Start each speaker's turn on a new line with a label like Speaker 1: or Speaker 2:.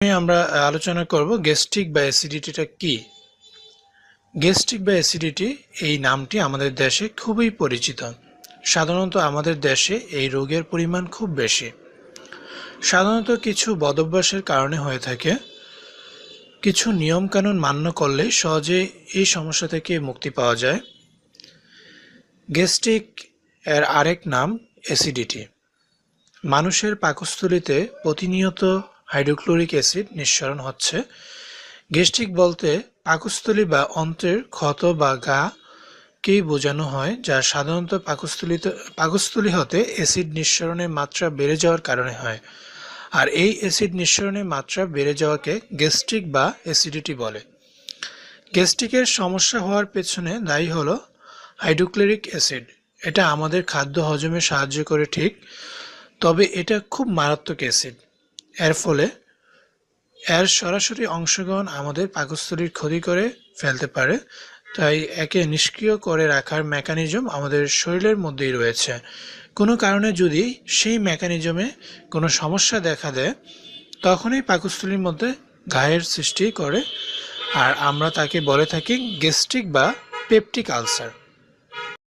Speaker 1: আমরা আলোচনা করব গ্যাস্ট্রিক বা অ্যাসিডিটিটা কি। গ্যাস্ট্রিক বা অ্যাসিডিটি এই নামটি আমাদের দেশে খুবই পরিচিত। সাধারণত আমাদের দেশে এই রোগের পরিমাণ খুব বেশি। সাধারণত কিছু বদভ্যাসের কারণে হয়ে থাকে। কিছু নিয়মকানুন মান্য করলে সহজে এই সমস্যা থেকে মুক্তি পাওয়া যায়। গ্যাস্ট্রিক এর আরেক নাম অ্যাসিডিটি। মানুষের পাকস্থলীতে প্রতিনিয়ত হাইড্রোক্লোরিক অ্যাসিড নিঃসরণ হচ্ছে। গ্যাস্ট্রিক বলতে পাকস্থলী বা অন্ত্রের ক্ষত বা গা কেই বোঝানো হয়, যা সাধারণত পাকস্থলীতে, পাকস্থলী হতে অ্যাসিড নিঃসরণের মাত্রা বেড়ে যাওয়ার কারণে হয়। আর এই অ্যাসিড নিঃসরণের মাত্রা বেড়ে যাওয়াকে গ্যাস্ট্রিক বা অ্যাসিডিটি বলে। গ্যাস্ট্রিকের সমস্যা হওয়ার পেছনে দায়ী হলো হাইড্রোক্লোরিক অ্যাসিড। এটা আমাদের খাদ্য হজমে সাহায্য করে ঠিক, তবে এটা খুব মারাত্মক অ্যাসিড। এর ফলে এর সরাসরি অংশগ্রহণ আমাদের পাকস্থলীর ক্ষতি করে ফেলতে পারে, তাই একে নিষ্ক্রিয় করে রাখার মেকানিজম আমাদের শরীরের মধ্যেই রয়েছে। কোনো কারণে যদি সেই মেকানিজমে কোনো সমস্যা দেখা দেয়, তখনই পাকস্থলীর মধ্যে ঘায়ের সৃষ্টি করে, আর আমরা তাকে বলে থাকি গ্যাস্ট্রিক বা পেপটিক আলসার